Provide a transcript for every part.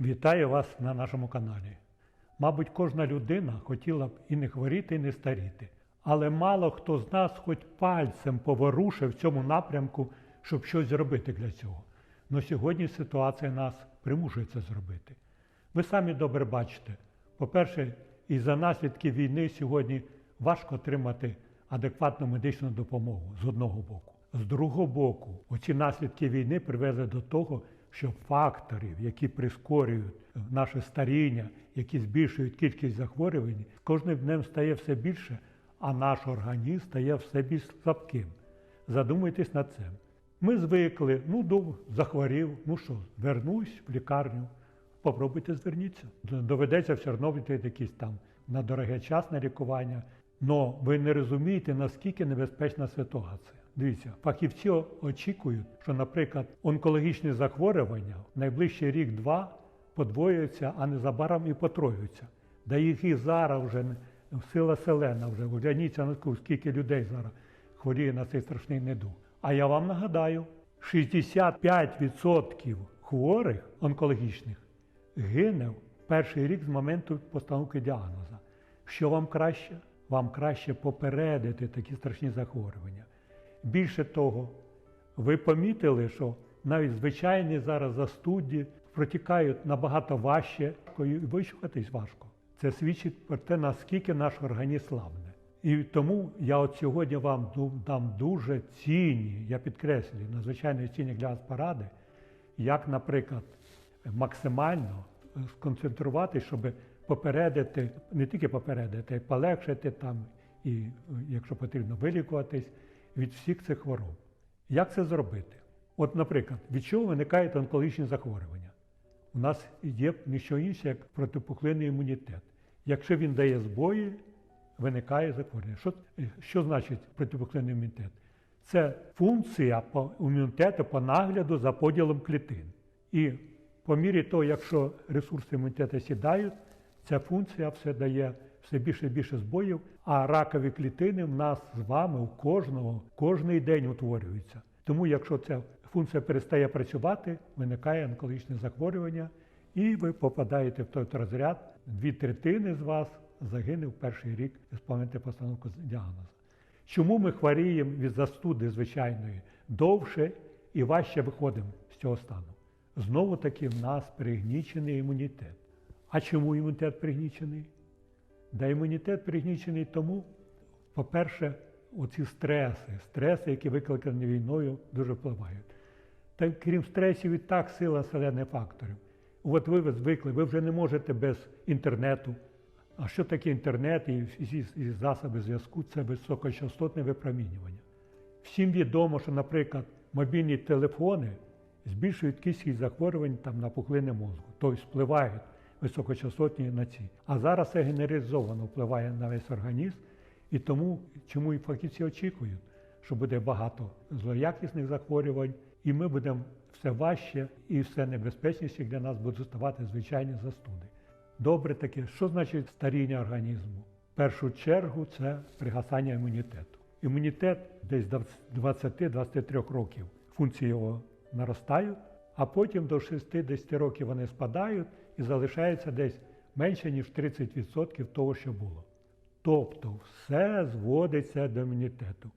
Вітаю вас на нашому каналі. Мабуть, кожна людина хотіла б і не хворіти, і не старіти. Але мало хто з нас хоч пальцем поворушив в цьому напрямку, щоб щось зробити для цього. Но сьогодні ситуація нас примушує це зробити. Ви самі добре бачите, по-перше, із-за наслідків війни сьогодні важко отримати адекватну медичну допомогу з одного боку. З другого боку, оці наслідки війни привели до того, що факторів, які прискорюють наше старіння, які збільшують кількість захворювань, кожним днем стає все більше, а наш організм стає все більш слабким. Задумайтесь над цим. Ми звикли, ну до захворів, ну що, вернусь в лікарню. Попробуйте зверніться. Доведеться все одно йти якісь там на дороге часне лікування. Но ви не розумієте, наскільки небезпечна ситуація. Дивіться, фахівці очікують, що, наприклад, онкологічні захворювання в найближчий рік-два подвоюються, а незабаром і потроюються. Да їх і зараз вже сила селена, вже гляньте на таку, скільки людей зараз хворіє на цей страшний недуг. А я вам нагадаю, 65% хворих онкологічних гине перший рік з моменту постановки діагноза. Що вам краще? Вам краще попередити такі страшні захворювання. Більше того, ви помітили, що навіть звичайні зараз застудді протікають набагато важче, і вищухатись важко. Це свідчить про те, наскільки наш організм слабне. І тому я от сьогодні вам дам дуже цінні, я підкреслюю, надзвичайно цінні для вас поради, як, наприклад, максимально сконцентрувати, щоб попередити, не тільки попередити, а й полегшити там, і, якщо потрібно, вилікуватись від всіх цих хвороб. Як це зробити? От, наприклад, від чого виникають онкологічні захворювання? У нас є ніщо інше, як протипухлинний імунітет. Якщо він дає збої, виникає захворювання. Що, що значить протипухлинний імунітет? Це функція по імунітету по нагляду за поділом клітин. І по мірі того, якщо ресурси імунітету сідають, ця функція все дає все більше і більше збоїв, а ракові клітини в нас з вами, у кожного, кожний день утворюються. Тому, якщо ця функція перестає працювати, виникає онкологічне захворювання, і ви попадаєте в той розряд, дві третини з вас загине в перший рік ісполнити постановку діагнозу. Чому ми хворіємо від застуди звичайної довше і важче виходимо з цього стану? Знову таки в нас пригнічений імунітет. А чому імунітет пригнічений? Да імунітет пригнічений тому, по-перше, оці стреси, стреси, які викликані війною, дуже впливають. Та крім стресів, і так сила селених факторів. От ви звикли, ви вже не можете без інтернету. А що таке інтернет і, і, і засоби зв'язку? Це високочастотне випромінювання. Всім відомо, що, наприклад, мобільні телефони збільшують кількість захворювань там, на пухлини мозку, тобто впливають високочастотні на ці. А зараз це генералізовано впливає на весь організм, і тому, чому і фахівці очікують, що буде багато злоякісних захворювань, і ми будемо все важче і все небезпечніше для нас будуть ставати звичайні застуди. Добре таке, що значить старіння організму? В першу чергу це пригасання імунітету. Імунітет десь до 20-23 років функції його наростають, а потім до 60 років вони спадають і залишається десь менше, ніж 30% того, що було. Тобто все зводиться до імунітету.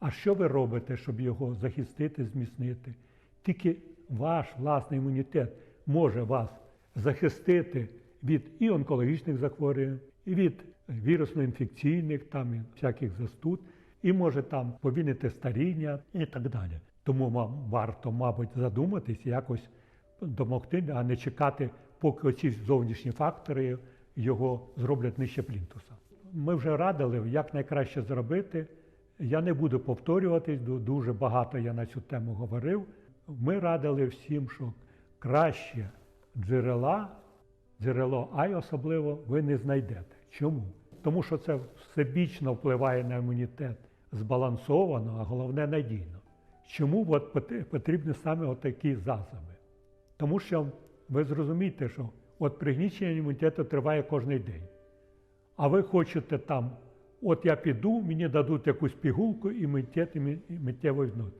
А що ви робите, щоб його захистити, зміцнити? Тільки ваш власний імунітет може вас захистити від і онкологічних захворювань, і від вірусно-інфекційних, там і всяких застуд, і може там повільнити старіння і так далі. Тому вам варто, мабуть, задуматись, якось допомогти, а не чекати, поки оці зовнішні фактори його зроблять нижче плінтуса. Ми вже радили, як найкраще зробити. Я не буду повторюватись, дуже багато я на цю тему говорив. Ми радили всім, що краще джерела, джерело Ай особливо, ви не знайдете. Чому? Тому що це всебічно впливає на імунітет збалансовано, а головне надійно. Чому от потрібні саме такі засоби? Тому що ви зрозумієте, що от пригнічення імунітету триває кожен день. А ви хочете там, от я піду, мені дадуть якусь пігулку, і імунітет миттєво відновить.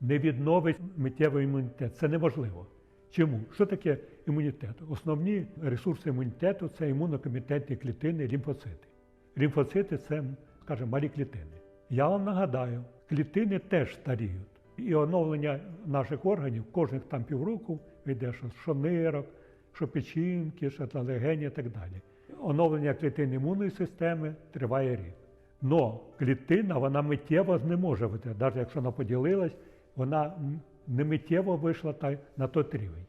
Не відновить миттєвий імунітет. Це неможливо. Чому? Що таке імунітет? Основні ресурси імунітету це імунокомітетні клітини, лімфоцити. Лімфоцити це, скажімо, малі клітини. Я вам нагадаю, клітини теж старіють. І оновлення наших органів кожних там півроку йде, що, що нирок, що печінки, що та легені і так далі. Оновлення клітин імунної системи триває рік. Но клітина вона миттєво не може бути, навіть якщо вона поділилась, вона не миттєво вийшла на той рівень.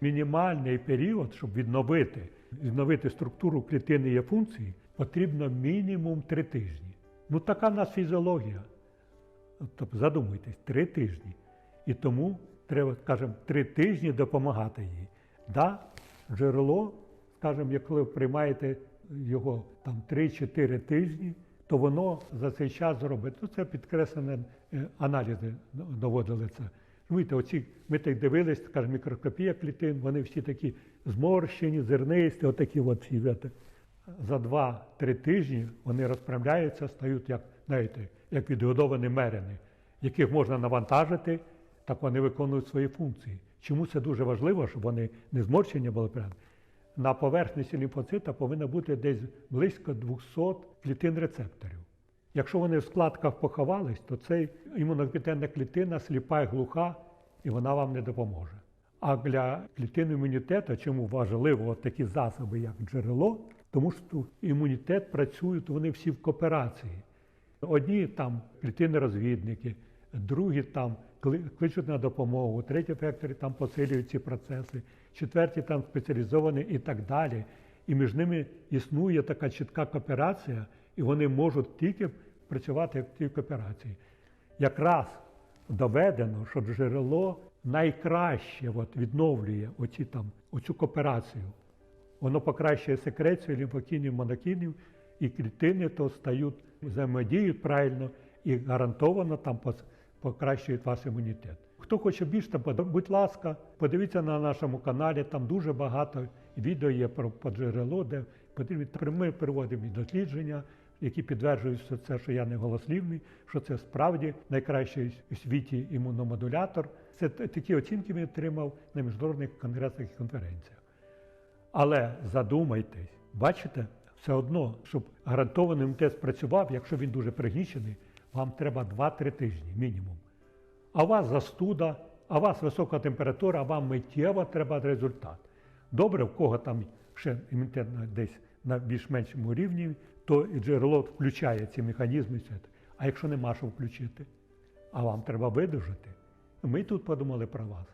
Мінімальний період, щоб відновити, відновити структуру клітини і функції, потрібно мінімум три тижні. Ну така в нас фізіологія. Тобто задумуйтесь, три тижні. І тому треба, скажімо, три тижні допомагати їй. Да, джерело, скажімо, як ви приймаєте його там 3-4 тижні, то воно за цей час зробить. Ну, це підкреслене аналізи доводили це. Розумієте, оці, ми так дивились, скажімо, мікроскопія клітин, вони всі такі зморщені, зернисті, отакі от всі. За 2-3 тижні вони розправляються, стають як, знаєте, як відгодовані мерени, яких можна навантажити, так вони виконують свої функції. Чому це дуже важливо, щоб вони не зморщені були прямо? На поверхності лімфоцита повинно бути десь близько 200 клітин рецепторів. Якщо вони в складках поховались, то цей імунокомітетна клітина сліпа і глуха, і вона вам не допоможе. А для клітин імунітету, чому важливо такі засоби, як джерело, тому що імунітет працюють вони всі в кооперації. Одні там клітини-розвідники, другі там кличуть на допомогу, треті векторі там посилюють ці процеси, четверті там спеціалізовані і так далі. І між ними існує така чітка кооперація, і вони можуть тільки працювати в тій кооперації. Якраз доведено, що джерело найкраще от, відновлює оці, там, оцю кооперацію. Воно покращує секрецію лімфокінів, монокінів, і клітини то стають, взаємодіють правильно і гарантовано там покращують ваш імунітет. Хто хоче більше, будь ласка, подивіться на нашому каналі, там дуже багато відео є про, про джерело, де. Ми проводимо і дослідження, які підтверджують що це, що я не голослівний, що це справді найкращий у світі імуномодулятор. Це такі оцінки він отримав на міжнародних конгресах і конференціях. Але задумайтесь, бачите, все одно, щоб гарантований імунітет спрацював, якщо він дуже пригнічений, вам треба 2-3 тижні мінімум. А у вас застуда, а у вас висока температура, а вам миттєво треба результат. Добре, в кого там ще імунітет десь на більш-меншому рівні, то і джерело включає ці механізми. А якщо нема що включити, а вам треба видужати. Ми тут подумали про вас.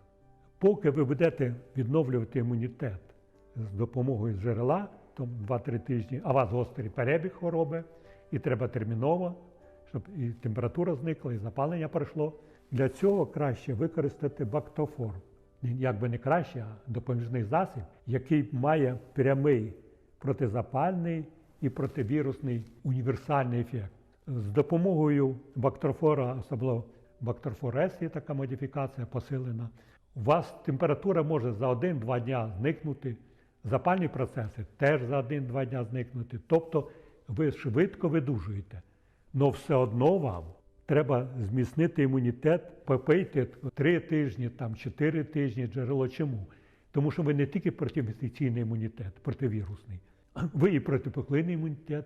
Поки ви будете відновлювати імунітет з допомогою джерела, то 2-3 тижні, а у вас гострий перебіг хвороби, і треба терміново, щоб і температура зникла, і запалення пройшло. Для цього краще використати бактоформ. Він якби не краще, а допоміжний засіб, який має прямий протизапальний і противірусний універсальний ефект. З допомогою бактрофора, особливо бактрофор С, є така модифікація посилена. У вас температура може за 1-2 дня зникнути, запальні процеси теж за 1-2 дня зникнути. Тобто ви швидко видужуєте. Але все одно вам треба зміцнити імунітет, попийте 3 тижні, там 4 тижні джерело. Чому? Тому що ви не тільки протиінфекційний імунітет, противірусний, ви і протипоклинний імунітет,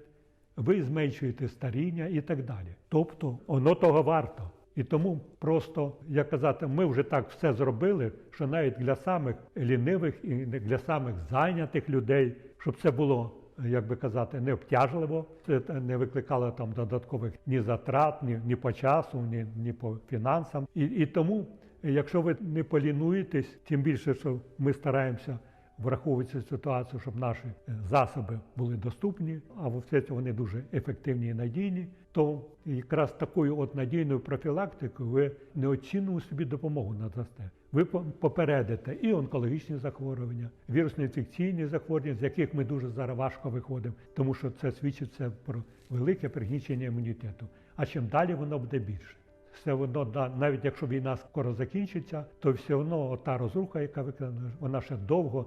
ви зменшуєте старіння і так далі. Тобто воно того варто. І тому просто, як казати, ми вже так все зробили, що навіть для самих лінивих і для самих зайнятих людей, щоб це було, як би казати, не обтяжливо, це не викликало там додаткових ні затрат, ні, ні по часу, ні, ні по фінансам. І, і тому, якщо ви не полінуєтесь, тим більше, що ми стараємося враховуючи ситуацію, щоб наші е, засоби були доступні, а все це вони дуже ефективні і надійні, то якраз такою от надійною профілактикою ви неоцінну собі допомогу надасте. Ви попередите і онкологічні захворювання, вірусно-інфекційні захворювання, з яких ми дуже зараз важко виходимо, тому що це свідчить це про велике пригнічення імунітету. А чим далі воно буде більше. Все одно, навіть якщо війна скоро закінчиться, то все одно та розруха, яка виконана, вона ще довго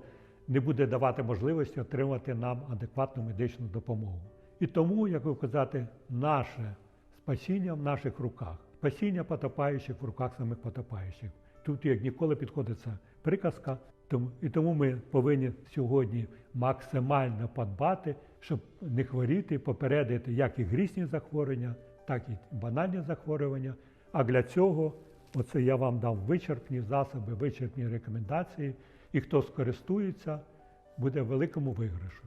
не буде давати можливості отримати нам адекватну медичну допомогу. І тому, як ви казати, наше спасіння в наших руках, спасіння потопаючих в руках самих потопаючих. тут як ніколи підходить ця приказка. І тому ми повинні сьогодні максимально подбати, щоб не хворіти, попередити як і грісні захворювання, так і банальні захворювання. А для цього оце я вам дав вичерпні засоби, вичерпні рекомендації, і хто скористується, буде в великому виграшу.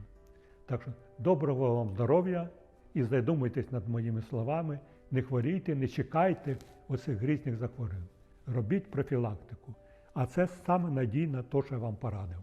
Так що доброго вам здоров'я і задумайтесь над моїми словами, не хворійте, не чекайте оцих грізних захворювань. Робіть профілактику. А це саме надійна, то, що я вам порадив.